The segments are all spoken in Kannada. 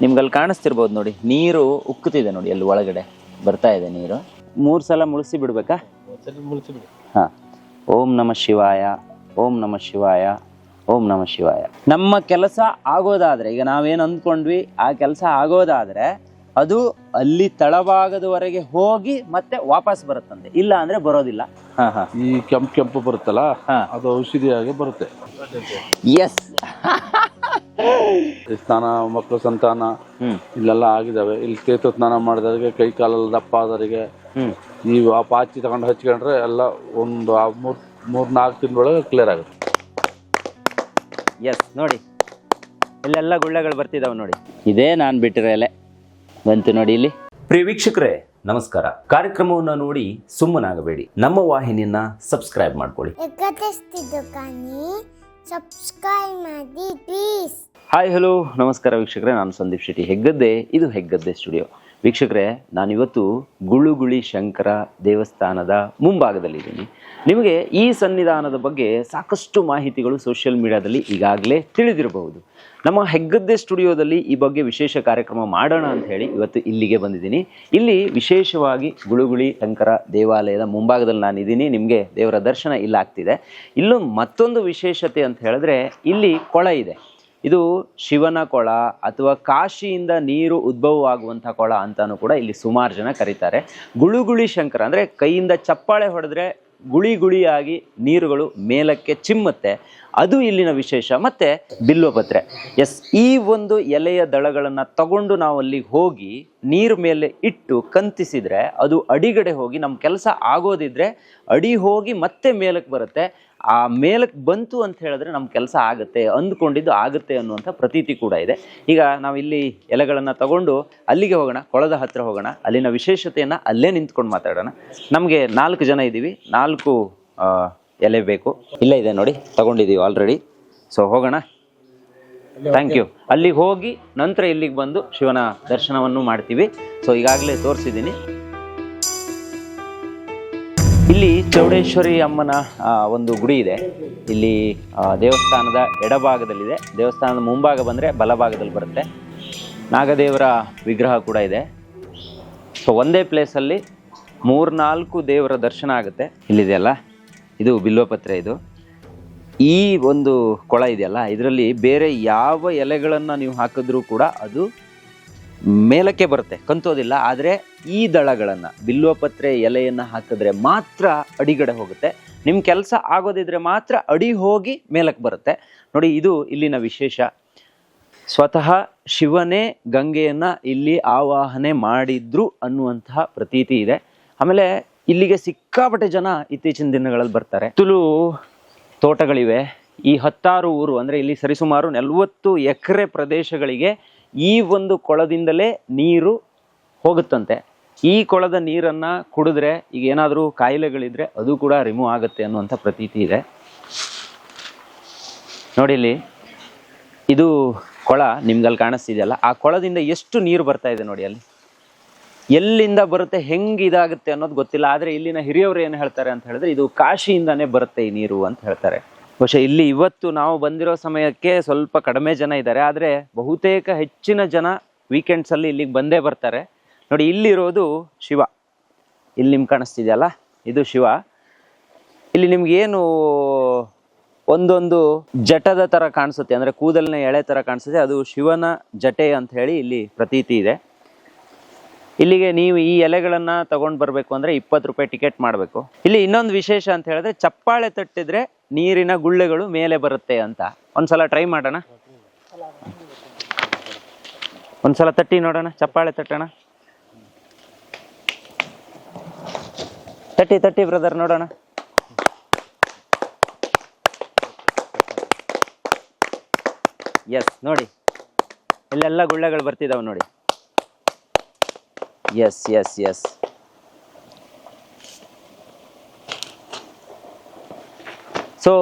ನಿಮ್ಗೆ ಅಲ್ಲಿ ಕಾಣಿಸ್ತಿರ್ಬೋದು ನೋಡಿ ನೀರು ಉಕ್ಕುತ್ತಿದೆ ನೋಡಿ ಅಲ್ಲಿ ಒಳಗಡೆ ಬರ್ತಾ ಇದೆ ನೀರು. ಮೂರು ಸಲ ಮುಳಿಸಿ ಬಿಡ್ಬೇಕಾ? ಹಾಂ. ಓಂ ನಮ ಶಿವಾಯ ಓಂ ನಮ ಶಿವಾಯ ಓಂ ನಮ ಶಿವಾಯ. ನಮ್ಮ ಕೆಲಸ ಆಗೋದಾದರೆ ಈಗ ನಾವೇನು ಅಂದ್ಕೊಂಡ್ವಿ ಆ ಕೆಲಸ ಆಗೋದಾದರೆ ಅದು ಅಲ್ಲಿ ತಳಭಾಗದವರೆಗೆ ಹೋಗಿ ಮತ್ತೆ ವಾಪಸ್ ಬರುತ್ತಂತೆ. ಇಲ್ಲ ಅಂದ್ರೆ ಬರೋದಿಲ್ಲ. ಹಾ ಹಾ. ಈ ಕೆಂಪು ಕೆಂಪು ಬರುತ್ತಲ್ಲ ಹಾ. ಅದು ಔಷಧಿಯಾಗಿ ಬರುತ್ತೆ. ಎಸ್ ಸ್ನಾನ ಮಕ್ಕಳು ಸಂತಾನ ಇಲ್ಲೆಲ್ಲ ಆಗಿದಾವೆ. ಇಲ್ಲಿ ತೀರ್ಥ ಸ್ನಾನ ಮಾಡಿದವರಿಗೆ ಕೈ ಕಾಲಲ್ಲಿ ದಪ್ಪ ಆದವರಿಗೆ ಹ್ಮ್ ಈ ಆ ಪಾಚಿ ತಗೊಂಡು ಹಚ್ಕೊಂಡ್ರೆ ಎಲ್ಲ ಒಂದು ಆ ಮೂರ್ ಮೂರ್ ನಾಲ್ಕು ತಿಂಗಳೊಳಗೆ ಕ್ಲಿಯರ್ ಆಗುತ್ತೆ. ಎಸ್ ನೋಡಿ. ಇಲ್ಲೆಲ್ಲ ಗುಳ್ಳೆಗಳು ಬರ್ತಿದಾವೆ ನೋಡಿ. ಇದೇ ನಾನು ಬಿಟ್ಟಿರೋ ಎಲೆ. ಬಂತು ನೋಡಿ ಇಲ್ಲಿ. ಪ್ರಿಯ ವೀಕ್ಷಕರೇ ನಮಸ್ಕಾರ. ಕಾರ್ಯಕ್ರಮವನ್ನು ನೋಡಿ ಸುಮ್ಮನಾಗಬೇಡಿ. ನಮ್ಮ ವಾಹಿನಿಯನ್ನ ಸಬ್ಸ್ಕ್ರೈಬ್ ಮಾಡ್ಕೊಳ್ಳಿ. ಸಬ್ಸ್ಕ್ರೈಬ್ ಮಾಡಿ ಪ್ಲೀಸ್ ಹಾಯ್ ಹಲೋ ನಮಸ್ಕಾರ ವೀಕ್ಷಕರೇ ನಾನು ಸಂದೀಪ್ ಶೆಟ್ಟಿ ಹೆಗ್ಗದ್ದೆ. ಇದು ಹೆಗ್ಗದ್ದೆ ಸ್ಟುಡಿಯೋ ವೀಕ್ಷಕರೇ, ನಾನಿವತ್ತು ಗುಳುಗುಳಿ ಶಂಕರ ದೇವಸ್ಥಾನದ ಮುಂಭಾಗದಲ್ಲಿದ್ದೀನಿ. ನಿಮಗೆ ಈ ಸನ್ನಿಧಾನದ ಬಗ್ಗೆ ಸಾಕಷ್ಟು ಮಾಹಿತಿಗಳು ಸೋಷಿಯಲ್ ಮೀಡಿಯಾದಲ್ಲಿ ಈಗಾಗಲೇ ತಿಳಿದಿರಬಹುದು. ನಮ್ಮ ಹೆಗ್ಗದ್ದೆ ಸ್ಟುಡಿಯೋದಲ್ಲಿ ಈ ಬಗ್ಗೆ ವಿಶೇಷ ಕಾರ್ಯಕ್ರಮ ಮಾಡೋಣ ಅಂತ ಹೇಳಿ ಇವತ್ತು ಇಲ್ಲಿಗೆ ಬಂದಿದ್ದೀನಿ. ಇಲ್ಲಿ ವಿಶೇಷವಾಗಿ ಗುಳುಗುಳಿ ಶಂಕರ ದೇವಾಲಯದ ಮುಂಭಾಗದಲ್ಲಿ ನಾನಿದ್ದೀನಿ. ನಿಮಗೆ ದೇವರ ದರ್ಶನ ಇಲ್ಲ ಆಗ್ತಿದೆ ಇಲ್ಲೂ ಮತ್ತೊಂದು ವಿಶೇಷತೆ ಅಂತ ಹೇಳಿದ್ರೆ ಇಲ್ಲಿ ಕೊಳ ಇದೆ. ಇದು ಶಿವನ ಕೊಳ ಅಥವಾ ಕಾಶಿಯಿಂದ ನೀರು ಉದ್ಭವವಾಗುವಂಥ ಕೊಳ ಅಂತಲೂ ಕೂಡ ಇಲ್ಲಿ ಸುಮಾರು ಜನ ಕರೀತಾರೆ. ಗುಳುಗುಳಿ ಶಂಕರ ಅಂದರೆ ಕೈಯಿಂದ ಚಪ್ಪಾಳೆ ಹೊಡೆದ್ರೆ ಗುಳಿ ಗುಳಿಯಾಗಿ ನೀರುಗಳು ಮೇಲಕ್ಕೆ ಚಿಮ್ಮತ್ತೆ. ಅದು ಇಲ್ಲಿನ ವಿಶೇಷ. ಮತ್ತು ಬಿಲ್ವಪತ್ರೆ. ಎಸ್, ಈ ಒಂದು ಎಲೆಯ ದಳಗಳನ್ನು ತಗೊಂಡು ನಾವು ಅಲ್ಲಿ ಹೋಗಿ ನೀರು ಮೇಲೆ ಇಟ್ಟು ಕಂತಿಸಿದರೆ ಅದು ಅಡಿಗಡೆ ಹೋಗಿ ನಮ್ಮ ಕೆಲಸ ಆಗೋದಿದ್ರೆ ಅಡಿ ಹೋಗಿ ಮತ್ತೆ ಮೇಲಕ್ಕೆ ಬರುತ್ತೆ. ಆ ಮೇಲಕ್ಕೆ ಬಂತು ಅಂತ ಹೇಳಿದ್ರೆ ನಮ್ಮ ಕೆಲಸ ಆಗುತ್ತೆ ಅಂದ್ಕೊಂಡಿದ್ದು ಆಗುತ್ತೆ ಅನ್ನುವಂಥ ಪ್ರತೀತಿ ಕೂಡ ಇದೆ. ಈಗ ನಾವು ಇಲ್ಲಿ ಎಲೆಗಳನ್ನು ತಗೊಂಡು ಅಲ್ಲಿಗೆ ಹೋಗೋಣ ಕೊಳದ ಹತ್ತಿರ ಹೋಗೋಣ ಅಲ್ಲಿನ ವಿಶೇಷತೆಯನ್ನು ಅಲ್ಲೇ ನಿಂತ್ಕೊಂಡು ಮಾತಾಡೋಣ. ನಮಗೆ ನಾಲ್ಕು ಜನ ಇದ್ದೀವಿ ನಾಲ್ಕು ಎಲೆ ಬೇಕು. ಇಲ್ಲೇ ಇದೆ ನೋಡಿ ತಗೊಂಡಿದ್ದೀವಿ ಆಲ್ರೆಡಿ ಸೊ ಹೋಗೋಣ. ಥ್ಯಾಂಕ್ ಯು ಅಲ್ಲಿಗೆ ಹೋಗಿ ನಂತರ ಇಲ್ಲಿಗೆ ಬಂದು ಶಿವನ ದರ್ಶನವನ್ನು ಮಾಡ್ತೀವಿ. ಸೊ ಈಗಾಗಲೇ ತೋರಿಸಿದ್ದೀನಿ. ಇಲ್ಲಿ ಚೌಡೇಶ್ವರಿ ಅಮ್ಮನ ಒಂದು ಗುಡಿ ಇದೆ. ಇಲ್ಲಿ ದೇವಸ್ಥಾನದ ಎಡಭಾಗದಲ್ಲಿದೆ. ದೇವಸ್ಥಾನದ ಮುಂಭಾಗ ಬಂದರೆ ಬಲಭಾಗದಲ್ಲಿ ಬರುತ್ತೆ. ನಾಗದೇವರ ವಿಗ್ರಹ ಕೂಡ ಇದೆ. ಸೊ ಒಂದೇ ಪ್ಲೇಸಲ್ಲಿ ಮೂರ್ನಾಲ್ಕು ದೇವರ ದರ್ಶನ ಆಗುತ್ತೆ. ಇಲ್ಲಿದೆಯಲ್ಲ? ಇದು ಬಿಲ್ವಪತ್ರೆ ಇದು. ಈ ಒಂದು ಕೊಳ ಇದೆಯಲ್ಲ? ಇದರಲ್ಲಿ ಬೇರೆ ಯಾವ ಎಲೆಗಳನ್ನು ನೀವು ಹಾಕಿದ್ರೂ ಕೂಡ ಅದು ಮೇಲಕ್ಕೆ ಬರುತ್ತೆ, ಕಂತೋದಿಲ್ಲ. ಆದರೆ ಈ ದಳಗಳನ್ನು ಬಿಲ್ವಪತ್ರೆ ಎಲೆಯನ್ನು ಹಾಕಿದ್ರೆ ಮಾತ್ರ ಅಡಿಗಡೆ ಹೋಗುತ್ತೆ. ನಿಮ್ಮ ಕೆಲಸ ಆಗೋದಿದ್ರೆ ಮಾತ್ರ ಅಡಿ ಹೋಗಿ ಮೇಲಕ್ಕೆ ಬರುತ್ತೆ. ನೋಡಿ, ಇದು ಇಲ್ಲಿನ ವಿಶೇಷ. ಸ್ವತಃ ಶಿವನೇ ಗಂಗೆಯನ್ನು ಇಲ್ಲಿ ಆವಾಹನೆ ಮಾಡಿದ್ರು ಅನ್ನುವಂತಹ ಪ್ರತೀತಿ ಇದೆ. ಆಮೇಲೆ ಇಲ್ಲಿಗೆ ಸಿಕ್ಕಾಪಟ್ಟೆ ಜನ ಇತ್ತೀಚಿನ ದಿನಗಳಲ್ಲಿ ಬರ್ತಾರೆ. ತುಲು ತೋಟಗಳಿವೆ. ಈ ಹತ್ತಾರು ಊರು, ಅಂದರೆ ಇಲ್ಲಿ ಸರಿಸುಮಾರು ನಲವತ್ತು ಎಕರೆ ಪ್ರದೇಶಗಳಿಗೆ ಈ ಒಂದು ಕೊಳದಿಂದಲೇ ನೀರು ಹೋಗುತ್ತಂತೆ. ಈ ಕೊಳದ ನೀರನ್ನ ಕುಡಿದ್ರೆ ಈಗ ಏನಾದರೂ ಕಾಯಿಲೆಗಳಿದ್ರೆ ಅದು ಕೂಡ ರಿಮೂವ್ ಆಗುತ್ತೆ ಅನ್ನುವಂಥ ಪ್ರತೀತಿ ಇದೆ. ನೋಡಿ ಇಲ್ಲಿ, ಇದು ಕೊಳ ನಿಮ್ಗಲ್ಲಿ ಕಾಣಿಸ್ತಿದೆಯಲ್ಲ, ಆ ಕೊಳದಿಂದ ಎಷ್ಟು ನೀರು ಬರ್ತಾ ಇದೆ ನೋಡಿ ಅಲ್ಲಿ. ಎಲ್ಲಿಂದ ಬರುತ್ತೆ, ಹೆಂಗೆ ಇದಾಗುತ್ತೆ ಅನ್ನೋದು ಗೊತ್ತಿಲ್ಲ, ಆದರೆ ಇಲ್ಲಿನ ಹಿರಿಯವರು ಏನು ಹೇಳ್ತಾರೆ ಅಂತ ಹೇಳಿದ್ರೆ, ಇದು ಕಾಶಿಯಿಂದಾನೇ ಬರುತ್ತೆ ಈ ನೀರು ಅಂತ ಹೇಳ್ತಾರೆ. ಬಹುಶಃ ಇಲ್ಲಿ ಇವತ್ತು ನಾವು ಬಂದಿರೋ ಸಮಯಕ್ಕೆ ಸ್ವಲ್ಪ ಕಡಿಮೆ ಜನ ಇದ್ದಾರೆ, ಆದರೆ ಬಹುತೇಕ ಹೆಚ್ಚಿನ ಜನ ವೀಕೆಂಡ್ಸಲ್ಲಿ ಇಲ್ಲಿಗೆ ಬಂದೇ ಬರ್ತಾರೆ. ನೋಡಿ, ಇಲ್ಲಿರೋದು ಶಿವ. ಇಲ್ಲಿ ನಿಮ್ಗೆ ಕಾಣಿಸ್ತಿದೆಯಲ್ಲ? ಇದು ಶಿವ. ಇಲ್ಲಿ ನಿಮ್ಗೇನು ಒಂದೊಂದು ಜಟದ ಥರ ಕಾಣಿಸುತ್ತೆ, ಅಂದರೆ ಕೂದಲಿನ ಎಳೆ ಥರ ಕಾಣಿಸುತ್ತೆ, ಅದು ಶಿವನ ಜಟೆ ಅಂತ ಹೇಳಿ ಇಲ್ಲಿ ಪ್ರತೀತಿ ಇದೆ. ಇಲ್ಲಿಗೆ ನೀವು ಈ ಎಲೆಗಳನ್ನು ತಗೊಂಡು ಬರಬೇಕು ಅಂದ್ರೆ ಇಪ್ಪತ್ತು ರೂಪಾಯಿ ಟಿಕೆಟ್ ಮಾಡಬೇಕು. ಇಲ್ಲಿ ಇನ್ನೊಂದು ವಿಶೇಷ ಅಂತ ಹೇಳಿದ್ರೆ ಚಪ್ಪಾಳೆ ತಟ್ಟಿದ್ರೆ ನೀರಿನ ಗುಳ್ಳೆಗಳು ಮೇಲೆ ಬರುತ್ತೆ ಅಂತ. ಒಂದ್ಸಲ ಟ್ರೈ ಮಾಡೋಣ. ಒಂದ್ಸಲ ತಟ್ಟಿ ನೋಡೋಣ, ಚಪ್ಪಾಳೆ ತಟ್ಟೋಣ. ತಟ್ಟಿ ತಟ್ಟಿ ಬ್ರದರ್ ನೋಡೋಣ. ಎಸ್ ನೋಡಿ. ಇಲ್ಲೆಲ್ಲ ಗುಳ್ಳೆಗಳು ಬರ್ತಿದಾವೆ ನೋಡಿ. ಎಸ್ ಎಸ್ ಎಸ್ ಸೊ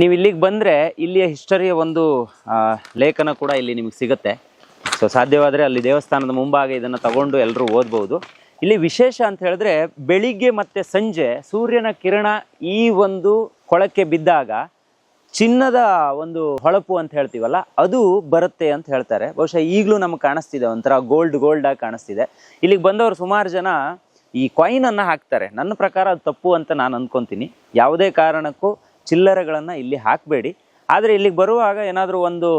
ನೀವು ಇಲ್ಲಿಗೆ ಬಂದರೆ ಇಲ್ಲಿಯ ಹಿಸ್ಟರಿಯ ಒಂದು ಲೇಖನ ಕೂಡ ಇಲ್ಲಿ ನಿಮಗೆ ಸಿಗುತ್ತೆ. ಸೊ ಸಾಧ್ಯವಾದರೆ ಅಲ್ಲಿ ದೇವಸ್ಥಾನದ ಮುಂಭಾಗ ಇದನ್ನು ತಗೊಂಡು ಎಲ್ಲರೂ ಓದ್ಬೋದು. ಇಲ್ಲಿ ವಿಶೇಷ ಅಂತ ಹೇಳಿದ್ರೆ ಬೆಳಿಗ್ಗೆ ಮತ್ತು ಸಂಜೆ ಸೂರ್ಯನ ಕಿರಣ ಈ ಒಂದು ಕೊಳಕ್ಕೆ ಬಿದ್ದಾಗ ಚಿನ್ನದ ಒಂದು ಹೊಳಪು ಅಂತ ಹೇಳ್ತೀವಲ್ಲ, ಅದು ಬರುತ್ತೆ ಅಂತ ಹೇಳ್ತಾರೆ. ಬಹುಶಃ ಈಗಲೂ ನಮ್ಗೆ ಕಾಣಿಸ್ತಿದೆ ಒಂಥರ ಗೋಲ್ಡ್ ಗೋಲ್ಡ್ ಆಗಿ ಕಾಣಿಸ್ತಿದೆ. ಇಲ್ಲಿಗೆ ಬಂದವರು ಸುಮಾರು ಜನ ಈ ಕಾಯಿನ್ ಹಾಕ್ತಾರೆ. ನನ್ನ ಪ್ರಕಾರ ಅದು ತಪ್ಪು ಅಂತ ನಾನು ಅನ್ಕೊಂತೀನಿ. ಯಾವುದೇ ಕಾರಣಕ್ಕೂ ಚಿಲ್ಲರೆಗಳನ್ನು ಇಲ್ಲಿ ಹಾಕಬೇಡಿ. ಆದರೆ ಇಲ್ಲಿಗೆ ಬರುವಾಗ ಏನಾದರೂ ಒಂದು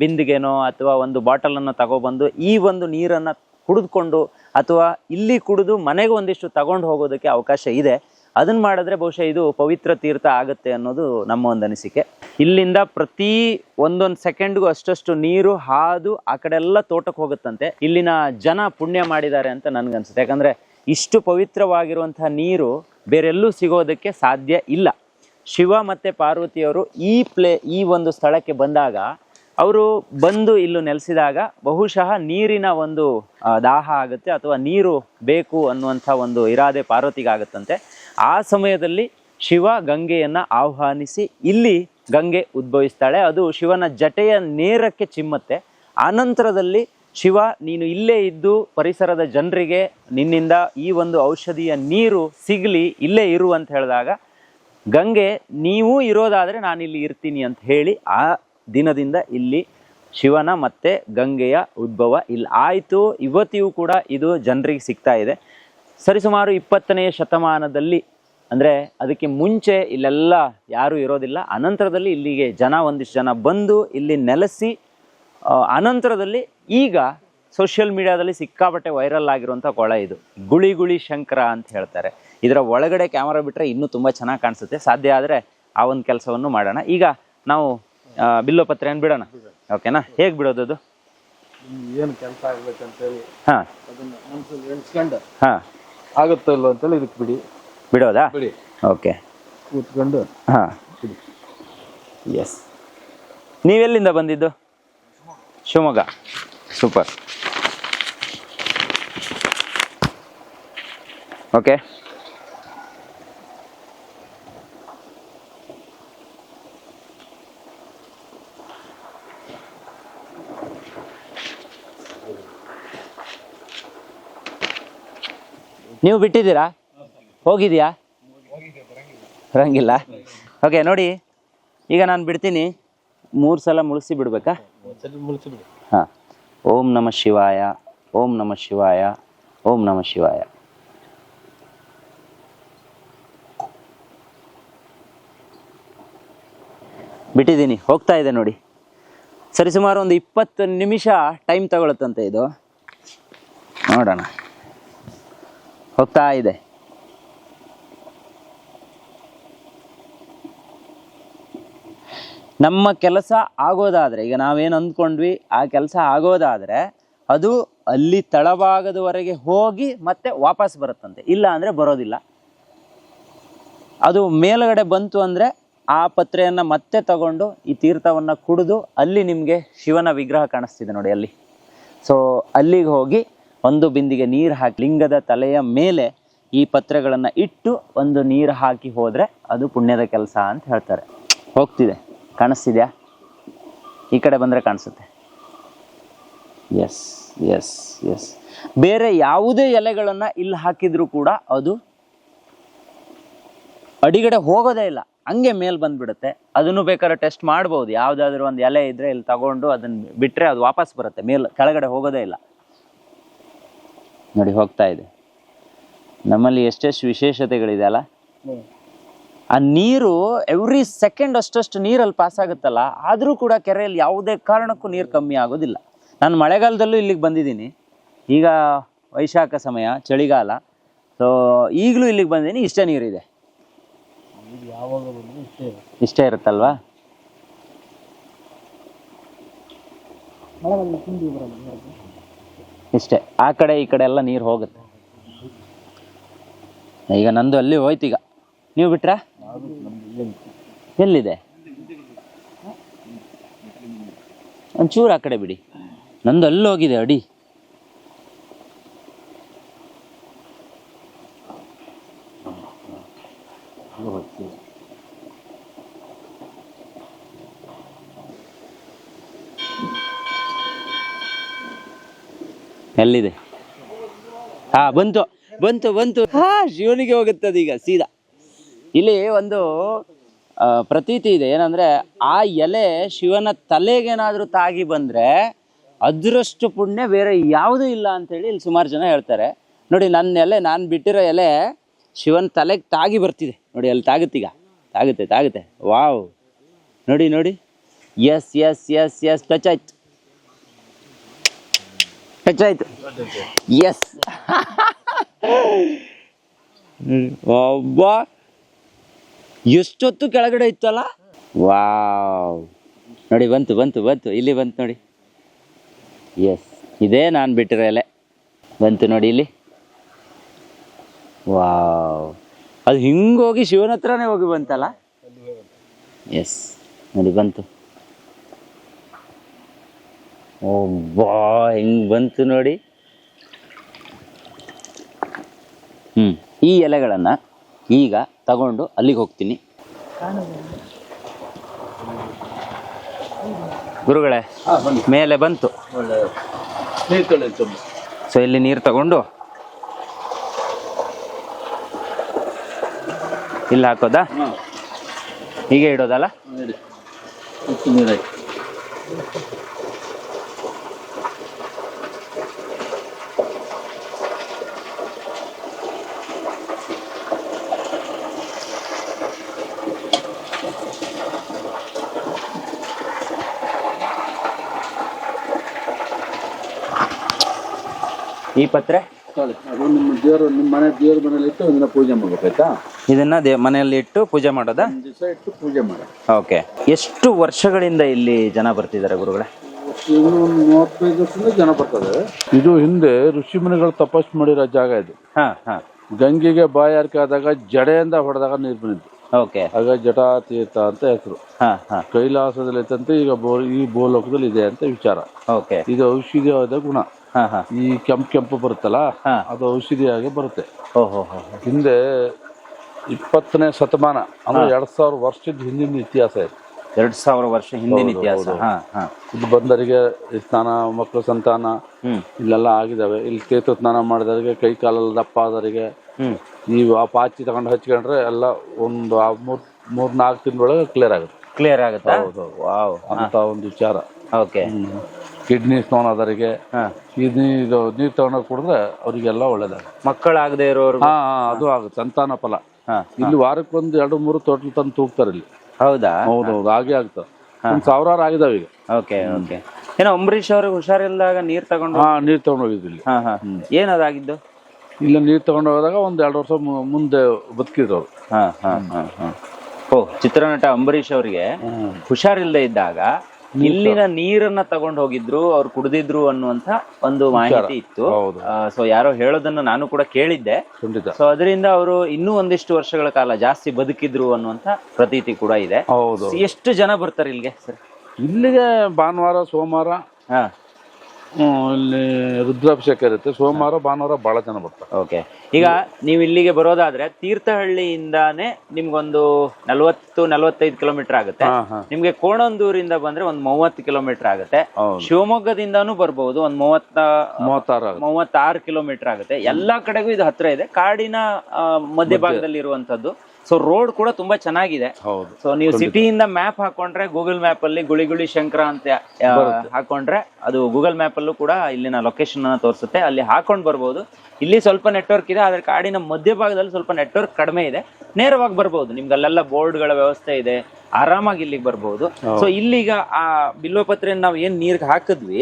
ಬಿಂದಿಗೆನೋ ಅಥವಾ ಒಂದು ಬಾಟಲನ್ನು ತಗೊಬಂದು ಈ ಒಂದು ನೀರನ್ನು ಕುಡಿದುಕೊಂಡು ಅಥವಾ ಇಲ್ಲಿ ಕುಡಿದು ಮನೆಗೆ ಒಂದಿಷ್ಟು ತಗೊಂಡು ಹೋಗೋದಕ್ಕೆ ಅವಕಾಶ ಇದೆ. ಅದನ್ನ ಮಾಡಿದ್ರೆ ಬಹುಶಃ ಇದು ಪವಿತ್ರ ತೀರ್ಥ ಆಗುತ್ತೆ ಅನ್ನೋದು ನಮ್ಮ ಒಂದು ಅನಿಸಿಕೆ. ಇಲ್ಲಿಂದ ಪ್ರತಿ ಒಂದೊಂದು ಸೆಕೆಂಡ್ಗೂ ಅಷ್ಟಷ್ಟು ನೀರು, ಹಾದು ಆ ಕಡೆ ಎಲ್ಲ ತೋಟಕ್ಕೆ ಹೋಗುತ್ತಂತೆ. ಇಲ್ಲಿನ ಜನ ಪುಣ್ಯ ಮಾಡಿದ್ದಾರೆ ಅಂತ ನನಗನ್ಸುತ್ತೆ. ಯಾಕಂದರೆ ಇಷ್ಟು ಪವಿತ್ರವಾಗಿರುವಂತಹ ನೀರು ಬೇರೆಲ್ಲೂ ಸಿಗೋದಕ್ಕೆ ಸಾಧ್ಯ ಇಲ್ಲ. ಶಿವ ಮತ್ತೆ ಪಾರ್ವತಿಯವರು ಈ ಪ್ಲೇ, ಈ ಒಂದು ಸ್ಥಳಕ್ಕೆ ಬಂದಾಗ, ಅವರು ಬಂದು ಇಲ್ಲಿ ನೆಲೆಸಿದಾಗ ಬಹುಶಃ ನೀರಿನ ಒಂದು ದಾಹ ಆಗುತ್ತೆ ಅಥವಾ ನೀರು ಬೇಕು ಅನ್ನುವಂಥ ಒಂದು ಇರಾದೆ ಪಾರ್ವತಿಗಾಗುತ್ತಂತೆ. ಆ ಸಮಯದಲ್ಲಿ ಶಿವ ಗಂಗೆಯನ್ನ ಆಹ್ವಾನಿಸಿ ಇಲ್ಲಿ ಗಂಗೆ ಉದ್ಭವಿಸ್ತಾಳೆ. ಅದು ಶಿವನ ಜಟೆಯ ನೇರಕ್ಕೆ ಚಿಮ್ಮತ್ತೆ. ಆನಂತರದಲ್ಲಿ ಶಿವ, ನೀನು ಇಲ್ಲೇ ಇದ್ದು ಪರಿಸರದ ಜನರಿಗೆ ನಿನ್ನಿಂದ ಈ ಒಂದು ಔಷಧಿಯ ನೀರು ಸಿಗಲಿ, ಇಲ್ಲೇ ಇರು ಅಂತ ಹೇಳಿದಾಗ, ಗಂಗೆ, ನೀವು ಇರೋದಾದರೆ ನಾನು ಇಲ್ಲಿ ಇರ್ತೀನಿ ಅಂತ ಹೇಳಿ ಆ ದಿನದಿಂದ ಇಲ್ಲಿ ಶಿವನ ಮತ್ತೆ ಗಂಗೆಯ ಉದ್ಭವ. ಇಲ್ಲಿ ಆಯಿತು, ಇವತ್ತಿಗೂ ಕೂಡ ಇದು ಜನರಿಗೆ ಸಿಗ್ತಾ ಇದೆ. ಸರಿಸುಮಾರು ಇಪ್ಪತ್ತನೆಯ ಶತಮಾನದಲ್ಲಿ ಅಂದರೆ ಅದಕ್ಕೆ ಮುಂಚೆ ಇಲ್ಲೆಲ್ಲ ಯಾರೂ ಇರೋದಿಲ್ಲ. ಅನಂತರದಲ್ಲಿ ಇಲ್ಲಿಗೆ ಜನ ಒಂದಿಷ್ಟು ಜನ ಬಂದು ಇಲ್ಲಿ ನೆಲೆಸಿ ಅನಂತರದಲ್ಲಿ ಈಗ ಸೋಷಿಯಲ್ ಮೀಡಿಯಾದಲ್ಲಿ ಸಿಕ್ಕಾಪಟ್ಟೆ ವೈರಲ್ ಆಗಿರುವಂಥ ಕೊಳ ಇದು. ಗುಳಿ ಗುಳಿ ಶಂಕರ ಅಂತ ಹೇಳ್ತಾರೆ. ಇದರ ಒಳಗಡೆ ಕ್ಯಾಮರಾ ಬಿಟ್ಟರೆ ಇನ್ನೂ ತುಂಬ ಚೆನ್ನಾಗಿ ಕಾಣಿಸುತ್ತೆ. ಸಾಧ್ಯ ಆದರೆ ಆ ಒಂದು ಕೆಲಸವನ್ನು ಮಾಡೋಣ. ಈಗ ನಾವು ಆ, ಏನು ಬಿಡೋಣ. ಓಕೆನಾ ಹೇಗೆ ಬಿಡೋದು ಅದು? ಏನು ಕೆಲಸ ಆಗ್ಬೇಕಂತೇಳಿ ಹಾಂ. ಹಾಂ. ಆಗುತ್ತೋ ಇಲ್ಲೋ ಅಂತೇಳಿ ಇದಕ್ಕೆ ಬಿಡಿ. ಬಿಡೋದಾ? ಬಿಡಿ. ಓಕೆ. ಕೂತ್ಕೊಂಡು ಹಾಂ. ಎಸ್ ನೀವೆಲ್ಲಿಂದ ಬಂದಿದ್ದು? ಶಿವಮೊಗ್ಗ. ಸೂಪರ್ ಓಕೆ ನೀವು ಬಿಟ್ಟಿದ್ದೀರಾ? ಹೋಗಿದೆಯಾ? ಬರಂಗಿಲ್ಲ ಓಕೆ, ನೋಡಿ, ಈಗ ನಾನು ಬಿಡ್ತೀನಿ. ಮೂರು ಸಲ ಮುಳಿಸಿ ಬಿಡ್ಬೇಕಾ? ಹಾಂ. ಓಂ ನಮ ಶಿವಾಯ, ಓಂ ನಮ ಶಿವಾಯ, ಓಂ ನಮ ಶಿವಾಯ. ಬಿಟ್ಟಿದ್ದೀನಿ, ಹೋಗ್ತಾ ಇದೆ ನೋಡಿ. ಸರಿಸುಮಾರು ಒಂದು ಇಪ್ಪತ್ತು ನಿಮಿಷ ಟೈಮ್ ತಗೊಳತ್ತಂತೆ ಇದು. ನೋಡೋಣ. ಹೋಗ್ತಾ ಇದೆ. ನಮ್ಮ ಕೆಲಸ ಆಗೋದಾದ್ರೆ, ಈಗ ನಾವೇನು ಅಂದ್ಕೊಂಡ್ವಿ, ಆ ಕೆಲಸ ಆಗೋದಾದ್ರೆ, ಅದು ಅಲ್ಲಿ ತಳಭಾಗದವರೆಗೆ ಹೋಗಿ ಮತ್ತೆ ವಾಪಸ್ ಬರುತ್ತಂತೆ. ಇಲ್ಲ ಅಂದರೆ ಬರೋದಿಲ್ಲ. ಅದು ಮೇಲುಗಡೆ ಬಂತು ಅಂದ್ರೆ ಆ ಪತ್ರೆಯನ್ನು ಮತ್ತೆ ತಗೊಂಡು ಈ ತೀರ್ಥವನ್ನ ಕುಡಿದು ಅಲ್ಲಿ ನಿಮಗೆ ಶಿವನ ವಿಗ್ರಹ ಕಾಣಿಸ್ತಿದೆ ನೋಡಿ ಅಲ್ಲಿ. ಸೊ ಅಲ್ಲಿಗೆ ಹೋಗಿ ಒಂದು ಬಿಂದಿಗೆ ನೀರು ಹಾಕಿ ಲಿಂಗದ ತಲೆಯ ಮೇಲೆ ಈ ಪತ್ರೆಗಳನ್ನು ಇಟ್ಟು ಒಂದು ನೀರು ಹಾಕಿ ಹೋದರೆ ಅದು ಪುಣ್ಯದ ಕೆಲಸ ಅಂತ ಹೇಳ್ತಾರೆ. ಹೋಗ್ತಿದೆ. ಕಾಣಿಸ್ತಿದ್ಯಾ? ಈ ಕಡೆ ಬಂದರೆ ಕಾಣಿಸುತ್ತೆ. ಎಸ್ ಎಸ್ ಎಸ್ ಬೇರೆ ಯಾವುದೇ ಎಲೆಗಳನ್ನು ಇಲ್ಲಿ ಹಾಕಿದರೂ ಕೂಡ ಅದು ಅಡಿಗಡೆ ಹೋಗೋದೇ ಇಲ್ಲ. ಹಂಗೆ ಮೇಲೆ ಬಂದ್ಬಿಡುತ್ತೆ. ಅದನ್ನು ಬೇಕಾದ್ರೆ ಟೆಸ್ಟ್ ಮಾಡ್ಬೋದು. ಯಾವುದಾದ್ರೂ ಒಂದು ಎಲೆ ಇದ್ದರೆ ಇಲ್ಲಿ ತಗೊಂಡು ಅದನ್ನು ಬಿಟ್ಟರೆ ಅದು ವಾಪಸ್ ಬರುತ್ತೆ. ಮೇಲೆ ಕೆಳಗಡೆ ಹೋಗೋದೇ ಇಲ್ಲ. ನೋಡಿ ಹೋಗ್ತಾ ಇದೆ. ನಮ್ಮಲ್ಲಿ ಎಷ್ಟೆಷ್ಟು ವಿಶೇಷತೆಗಳಿದೆಯಲ್ಲ ಆ ನೀರು ಎವ್ರಿ ಸೆಕೆಂಡ್ ಅಷ್ಟಷ್ಟು ನೀರಲ್ಲಿ ಪಾಸ್ ಆಗುತ್ತಲ್ಲ? ಆದರೂ ಕೂಡ ಕೆರೆಯಲ್ಲಿ ಯಾವುದೇ ಕಾರಣಕ್ಕೂ ನೀರು ಕಮ್ಮಿ ಆಗೋದಿಲ್ಲ. ನಾನು ಮಳೆಗಾಲದಲ್ಲೂ ಇಲ್ಲಿಗೆ ಬಂದಿದ್ದೀನಿ. ಈಗ ವೈಶಾಖ ಸಮಯ ಚಳಿಗಾಲ. ಸೊ ಈಗಲೂ ಇಲ್ಲಿಗೆ ಬಂದಿದ್ದೀನಿ ಇಷ್ಟೇ ನೀರಿದೆ. ಇಷ್ಟೇ ಇರುತ್ತಲ್ವಾ? ಆ ಕಡೆ ಈ ಕಡೆ ಎಲ್ಲ ನೀರು ಹೋಗುತ್ತೆ. ಈಗ ನಂದು ಅಲ್ಲಿ ಹೋಯ್ತು ಈಗ. ನೀವು ಬಿಟ್ರಾ? ಎಲ್ಲಿದೆ? ಒಂಚೂರು ಆ ಕಡೆ ಬಿಡಿ. ನಂದು ಅಲ್ಲಿ ಹೋಗಿದೆ ಅಡಿ. ಎಲ್ಲಿದೆ ಹಾ, ಬಂತು ಬಂತು ಬಂತು. ಹಾ, ಶಿವನಿಗೆ ಹೋಗುತ್ತದೆ ಈಗ ಸೀದಾ. ಇಲ್ಲಿ ಒಂದು ಪ್ರತೀತಿ ಇದೆ. ಏನಂದ್ರೆ, ಆ ಎಲೆ ಶಿವನ ತಲೆಗೇನಾದ್ರೂ ತಾಗಿ ಬಂದ್ರೆ ಅದರಷ್ಟು ಪುಣ್ಯ ಬೇರೆ ಯಾವುದೂ ಇಲ್ಲ ಅಂತೇಳಿ ಇಲ್ಲಿ ಸುಮಾರು ಜನ ಹೇಳ್ತಾರೆ. ನೋಡಿ, ನನ್ನ ಎಲೆ, ನಾನು ಬಿಟ್ಟಿರೋ ಎಲೆ ಶಿವನ ತಲೆಗೆ ತಾಗಿ ಬರ್ತಿದೆ. ನೋಡಿ, ಅಲ್ಲಿ ತಾಗುತ್ತೀಗ ತಾಗುತ್ತೆ ತಾಗುತ್ತೆ. ವಾವ್. ನೋಡಿ ನೋಡಿ. Yes yes yes yes touch ಆಯ್ತು. ಟಚ್ ಆಯ್ತು ಎಸ್ ಒಬ್ಬ ಎಷ್ಟೊತ್ತು ಕೆಳಗಡೆ ಇತ್ತಲ್ಲ? ವಾವ್. ನೋಡಿ, ಬಂತು ಬಂತು ಬಂತು. ಇಲ್ಲಿ ಬಂತು ನೋಡಿ. ಎಸ್ ಇದೇ ನಾನು ಬಿಟ್ಟಿರೋ ಎಲೆ. ಬಂತು ನೋಡಿ ಇಲ್ಲಿ. ವಾವ್. ಅದು ಹಿಂಗೋಗಿ ಶಿವನ ಹತ್ರನೇ ಹೋಗಿ ಬಂತಲ್ಲ? ಎಸ್ ನೋಡಿ, ಬಂತು. ಓ ಬಾ ಹೆಂಗ್ ಬಂತು ನೋಡಿ. ಹ್ಮ್ ಈ ಎಲೆಗಳನ್ನ ಈಗ ತಗೊಂಡು ಅಲ್ಲಿಗೆ ಹೋಗ್ತೀನಿ. ಗುರುಗಳೇ ಮೇಲೆ ಬಂತು. ಸೊ ಇಲ್ಲಿ ನೀರು ತಗೊಂಡು ಇಲ್ಲಿ ಹಾಕೋದಾ? ಹೀಗೆ ಇಡೋದಲ್ಲ? ಈ ಪತ್ರೆ? ಅದು ನಿಮ್ಮ ದೇವರು ನಿಮ್ಮ ಮನೆ ದೇವ್ರ ಮನೇಲಿ ಇಟ್ಟು ಇದನ್ನ ಪೂಜೆ ಮಾಡ್ಬೇಕಾಯ್ತಾ ಇದನ್ನ ದೇ ಮನೆಯಲ್ಲಿ ಇಟ್ಟು ಪೂಜೆ ಮಾಡೋದಾ? ದಿವಸ ಇಟ್ಟು ಪೂಜೆ ಮಾಡಿ ಓಕೆ. ಎಷ್ಟು ವರ್ಷಗಳಿಂದ ಇಲ್ಲಿ ಜನ ಬರ್ತಿದ್ದಾರೆ ಗುರುಗಳೇ? ಇನ್ನು ಒಂದು ಮೂವತ್ತೈದು ವರ್ಷದಿಂದ ಜನ ಬರ್ತದೆ ಇದು ಹಿಂದೆ ಋಷಿ ಮುನಿಗಳು ತಪಸ್ ಮಾಡಿರೋ ಜಾಗ ಇದು. ಹಾ ಹಾ. ಗಂಗೆಗೆ ಬಾಯಾರಿಕೆ ಆದಾಗ ಜಡೆಯಿಂದ ಹೊಡೆದಾಗ ನೀರು ಬಂದಿತ್ತು. ಓಕೆ. ಆಗ ಜಟಾ ತೀರ್ಥ ಅಂತ ಹೆಸರು. ಹಾ ಹಾ. ಕೈಲಾಸದಲ್ಲಿ ಐತಂತೆ ಈಗ ಬೋ ಈ ಭೂಲೋಕದಲ್ಲಿ ಇದೆ ಅಂತ ವಿಚಾರ. ಓಕೆ. ಇದು ಔಷಧಿಯಾದ ಗುಣ. ಈ ಕೆಂಪು ಕೆಂಪು ಬರುತ್ತಲ್ಲ. ಅದು ಔಷಧಿಯಾಗಿ ಬರುತ್ತೆ. ಹಿಂದೆ ಇಪ್ಪತ್ತನೇ ಶತಮಾನ ಅಂದ್ರೆ ಎರಡ್ ಸಾವಿರ ವರ್ಷದ ಹಿಂದಿನ ಇತಿಹಾಸ ಇದೆ. ಎರಡ್ ಸಾವಿರ ವರ್ಷ ಹಿಂದಿನ ಇತಿಹಾಸ. ಇದು ಬಂದರಿಗೆ ಸ್ನಾನ ಮಕ್ಕಳು ಸಂತಾನ ಇಲ್ಲೆಲ್ಲ ಆಗಿದಾವೆ ಇಲ್ಲಿ ತೀರ್ಥ ಸ್ನಾನ ಮಾಡಿದವರಿಗೆ ಕೈ ಕಾಲೆಲ್ಲ ದಪ್ಪ ಆದವರಿಗೆ ಈ ಆ ಪಾಚಿ ತಗೊಂಡು ಹಚ್ಕೊಂಡ್ರೆ ಎಲ್ಲ ಒಂದು ಮೂರ್ ಮೂರ್ ನಾಲ್ಕು ತಿಂಗಳೊಳಗೆ ಕ್ಲಿಯರ್ ಆಗುತ್ತೆ. ಕ್ಲಿಯರ್ ಆಗುತ್ತೆ? ಹೌದು ವಾವ್ ಅಂತ ಒಂದು ವಿಚಾರ. ಓಕೆ ಕಿಡ್ನಿ ಸ್ಟೋನ್ ಆದವರಿಗೆ ಕಿಡ್ನಿ ಇದು ನೀರು ತಗೊಂಡೋಗಿ ಕುಡಿದ್ರೆ ಅವರಿಗೆಲ್ಲ ಒಳ್ಳೇದಾಗ ಮಕ್ಕಳಾಗದೆ ಇರೋರು ಹಾ ಅದು ಆಗುತ್ತೆ ಸಂತಾನ ಫಲ. ಇಲ್ಲಿ ವಾರಕ್ಕೊಂದು ಎರಡು ಮೂರು ತೋಟಲ್ ತಂದು ತೂಗ್ತಾರೆ ಇಲ್ಲಿ. ಹೌದಾ? ಹೌದೌದು ಹಾಗೆ ಆಗ್ತದೆ. ಒಂದು ಸಾವಿರಾರು ಆಗಿದಾವೆ ಈಗ. Okay okay. ಏನೋ ಅಂಬರೀಶ್ ಅವ್ರಿಗೆ ಹುಷಾರಿಲ್ದಾಗ ನೀರ್ ತಗೊಂಡು ಹಾ ನೀರು ತಗೊಂಡು ಹೋಗಿದ್ದು ಇಲ್ಲಿ. ಹಾ ಹಾ. ಏನದಾಗಿದ್ದು ಇಲ್ಲ ನೀರು ತಗೊಂಡು ಹೋದಾಗ ಒಂದ್ ಎರಡು ವರ್ಷ ಮು- ಮುಂದೆ ಬದುಕಿದ್ರು ಅವ್ರು. ಹಾ ಹಾ ಹಾ ಹಾ. ಓ ಚಿತ್ರನಟ ಅಂಬರೀಶ್ ಅವರಿಗೆ ಹುಷಾರಿಲ್ಲದೆ ಇದ್ದಾಗ ಇಲ್ಲಿನ ನೀರನ್ನ ತಗೊಂಡ್ ಹೋಗಿದ್ರು ಅವ್ರು ಕುಡಿದಿದ್ರು ಅನ್ನುವಂತ ಒಂದು ಮಾಹಿತಿ ಇತ್ತು. ಸೊ ಯಾರೋ ಹೇಳೋದನ್ನ ನಾನು ಕೂಡ ಕೇಳಿದ್ದೆ. ಸೊ ಅದರಿಂದ ಅವರು ಇನ್ನೂ ಒಂದಿಷ್ಟು ವರ್ಷಗಳ ಕಾಲ ಜಾಸ್ತಿ ಬದುಕಿದ್ರು ಅನ್ನುವಂತ ಪ್ರತೀತಿ ಕೂಡ ಇದೆ. ಎಷ್ಟು ಜನ ಬರ್ತಾರೆ ಇಲ್ಲಿಗೆ ಸರ್ ಇಲ್ಲಿಗೆ ಭಾನುವಾರ ಸೋಮವಾರ ಇಲ್ಲಿ ರುದ್ರಾಭಿಷೇಕ ಇರುತ್ತೆ. ಸೋಮವಾರ ಭಾನುವಾರ ಬಹಳ ಜನ ಬರ್ತಾರೆ. ಓಕೆ ಈಗ ನೀವು ಇಲ್ಲಿಗೆ ಬರೋದಾದ್ರೆ ತೀರ್ಥಹಳ್ಳಿಯಿಂದಾನೇ ನಿಮ್ಗೊಂದು ನಲವತ್ತು ನಲವತ್ತೈದು ಕಿಲೋಮೀಟರ್ ಆಗುತ್ತೆ. ನಿಮ್ಗೆ ಕೋಣಂದೂರಿಂದ ಬಂದ್ರೆ ಒಂದ್ ಮೂವತ್ತು ಕಿಲೋಮೀಟರ್ ಆಗುತ್ತೆ. ಶಿವಮೊಗ್ಗದಿಂದಾನು ಬರ್ಬಹುದು ಒಂದ್ ಮೂವತ್ತ ಮೂವತ್ತಾರು ಮೂವತ್ತಾರು ಕಿಲೋಮೀಟರ್ ಆಗುತ್ತೆ. ಎಲ್ಲಾ ಕಡೆಗೂ ಇದು ಹತ್ರ ಇದೆ. ಕಾಡಿನ ಮಧ್ಯಭಾಗದಲ್ಲಿ ಇರುವಂತದ್ದು ಸೊ ರೋಡ್ ಕೂಡ ತುಂಬಾ ಚೆನ್ನಾಗಿದೆ. ಸೊ ನೀವು ಸಿಟಿಯಿಂದ ಮ್ಯಾಪ್ ಹಾಕೊಂಡ್ರೆ ಗೂಗಲ್ ಮ್ಯಾಪ್ ಅಲ್ಲಿ ಗುಳಿ ಗುಳಿ ಶಂಕರ ಅಂತ ಹಾಕೊಂಡ್ರೆ ಅದು ಗೂಗಲ್ ಮ್ಯಾಪ್ ಅಲ್ಲೂ ಕೂಡ ಇಲ್ಲಿನ ಲೊಕೇಶನ್ ಅನ್ನ ತೋರಿಸುತ್ತೆ. ಅಲ್ಲಿ ಹಾಕೊಂಡ್ ಬರ್ಬೋದು. ಇಲ್ಲಿ ಸ್ವಲ್ಪ ನೆಟ್ವರ್ಕ್ ಇದೆ ಆದ್ರೆ ಕಾಡಿನ ಮಧ್ಯಭಾಗದಲ್ಲಿ ಸ್ವಲ್ಪ ನೆಟ್ವರ್ಕ್ ಕಡಿಮೆ ಇದೆ. ನೇರವಾಗಿ ಬರ್ಬೋದು. ನಿಮ್ಗೆ ಅಲ್ಲೆಲ್ಲ ಬೋರ್ಡ್ಗಳ ವ್ಯವಸ್ಥೆ ಇದೆ. ಆರಾಮಾಗಿ ಇಲ್ಲಿಗೆ ಬರ್ಬೋದು. ಸೊ ಇಲ್ಲಿಗ ಆ ಬಿಲ್ವಪತ್ರೆಯನ್ನು ನಾವು ಏನ್ ನೀರ್ಗೆ ಹಾಕಿದ್ವಿ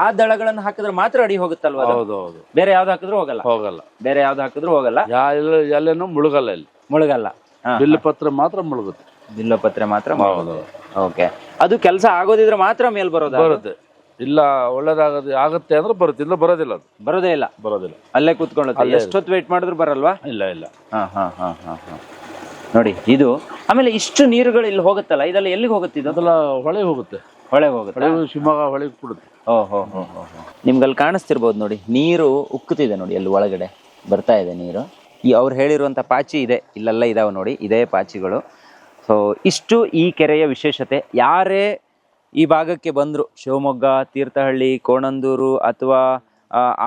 ಆ ದಳಗಳನ್ನ ಹಾಕಿದ್ರೆ ಮಾತ್ರ ಅಡಿ ಹೋಗುತ್ತಲ್ವಾ ಅದು? ಹೌದು ಹೌದು. ಬೇರೆ ಯಾವ್ದು ಹಾಕಿದ್ರು ಹೋಗಲ್ಲ. ಹೋಗಲ್ಲ. ಬೇರೆ ಯಾವ್ದು ಹಾಕಿದ್ರು ಹೋಗಲ್ಲ. ಎಲ್ಲೇನೂ ಮುಳುಗಲ್ಲ ಇಲ್ಲಿ. ಮುಳುಗಲ್ಲ. ಬಿಲ್ಲು ಬಿಲ್ ಪತ್ರ ಮಾತ್ರ ಮುಳುಗುತ್ತೆ. ಬಿಲ್ವಪತ್ರೆ ಮಾತ್ರ ಹೌದು. ಓಕೆ. ಅದು ಕೆಲಸ ಆಗೋದಿದ್ರೆ ಮಾತ್ರ ಮೇಲ್ ಬರೋದು ಬರುತ್ತೆ. ಇಲ್ಲ ಒಳ್ಳೇದಾಗದು ಆಗುತ್ತೆ ಅಂದ್ರೆ ಬರುತ್ತೆ. ಇಲ್ಲ ಬರೋದಿಲ್ಲ ಅದು. ಬರೋದೇ ಇಲ್ಲ? ಬರೋದಿಲ್ಲ. ಅಲ್ಲೇ ಕೂತ್ಕೊಳ್ಳುತ್ತೆ. ಎಷ್ಟೊತ್ತು ವೇಟ್ ಮಾಡಿದ್ರು ಬರಲ್ವಾ? ಇಲ್ಲ ಇಲ್ಲ. ಹಾ ಹಾ ಹಾ ಹಾ ಹಾ. ನೋಡಿ ಇದು ಆಮೇಲೆ ಇಷ್ಟು ನೀರುಗಳು ಇಲ್ಲಿ ಹೋಗುತ್ತಲ್ಲ? ಇದೆಲ್ಲ ಎಲ್ಲಿಗೆ ಹೋಗುತ್ತೆ ಇದು? ಅದೆಲ್ಲ ಹೊಳೆ ಹೋಗುತ್ತೆ. ಹೊಳೆ ಹೋಗುತ್ತೆ. ಹೊಳೆ ಶಿವಮೊಗ್ಗ ಹೊಳೆ ಕೊಡುತ್ತೆ ಓಹೋ ಹೋ ಹೋ ಹೋ ಹೋ. ನಿಮ್ಗೆ ಅಲ್ಲಿ ಕಾಣಿಸ್ತಿರ್ಬೋದು ನೋಡಿ ನೀರು ಉಕ್ಕುತ್ತಿದೆ ನೋಡಿ ಅಲ್ಲಿ ಒಳಗಡೆ ಬರ್ತಾ ಇದೆ ನೀರು. ಈ ಅವ್ರು ಹೇಳಿರುವಂಥ ಪಾಚಿ ಇದೆ. ಇಲ್ಲೆಲ್ಲ ಇದಾವೆ ನೋಡಿ, ಇದೇ ಪಾಚಿಗಳು. ಸೊ ಇಷ್ಟು ಈ ಕೆರೆಯ ವಿಶೇಷತೆ. ಯಾರೇ ಈ ಭಾಗಕ್ಕೆ ಬಂದರು, ಶಿವಮೊಗ್ಗ, ತೀರ್ಥಹಳ್ಳಿ, ಕೋಣಂದೂರು ಅಥವಾ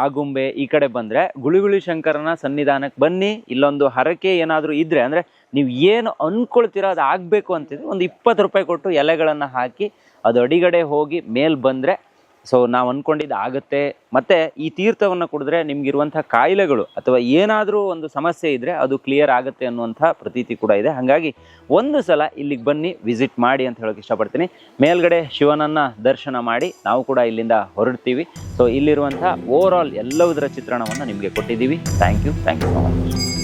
ಆಗುಂಬೆ ಈ ಕಡೆ ಬಂದರೆ ಗುಳಿಗುಳಿ ಶಂಕರನ ಸನ್ನಿಧಾನಕ್ಕೆ ಬನ್ನಿ. ಇಲ್ಲೊಂದು ಹರಕೆ ಏನಾದರೂ ಇದ್ದರೆ ಅಂದರೆ ನೀವು ಏನು ಅಂದ್ಕೊಳ್ತೀರೋ ಅದು ಆಗಬೇಕು ಅಂತಿದ್ರೆ ಒಂದು ಇಪ್ಪತ್ತು ರೂಪಾಯಿ ಕೊಟ್ಟು ಎಲೆಗಳನ್ನು ಹಾಕಿ ಅದು ಅಡಿಗಡೆ ಹೋಗಿ ಮೇಲೆ ಬಂದ್ರೆ ಸೊ ನಾವು ಅಂದ್ಕೊಂಡಿದ್ದು ಆಗುತ್ತೆ. ಮತ್ತು ಈ ತೀರ್ಥವನ್ನು ಕುಡಿದ್ರೆ ನಿಮಗಿರುವಂಥ ಕಾಯಿಲೆಗಳು ಅಥವಾ ಏನಾದರೂ ಒಂದು ಸಮಸ್ಯೆ ಇದ್ದರೆ ಅದು ಕ್ಲಿಯರ್ ಆಗುತ್ತೆ ಅನ್ನುವಂಥ ಪ್ರತೀತಿ ಕೂಡ ಇದೆ. ಹಾಗಾಗಿ ಒಂದು ಸಲ ಇಲ್ಲಿಗೆ ಬನ್ನಿ ವಿಸಿಟ್ ಮಾಡಿ ಅಂತ ಹೇಳೋಕೆ ಇಷ್ಟಪಡ್ತೀನಿ. ಮೇಲ್ಗಡೆ ಶಿವನನ್ನು ದರ್ಶನ ಮಾಡಿ ನಾವು ಕೂಡ ಇಲ್ಲಿಂದ ಹೊರಡ್ತೀವಿ. ಸೊ ಇಲ್ಲಿರುವಂಥ ಓವರ್ ಆಲ್ ಎಲ್ಲವುದರ ಚಿತ್ರಣವನ್ನು ನಿಮಗೆ ಕೊಟ್ಟಿದ್ದೀವಿ. Thank you thank you so much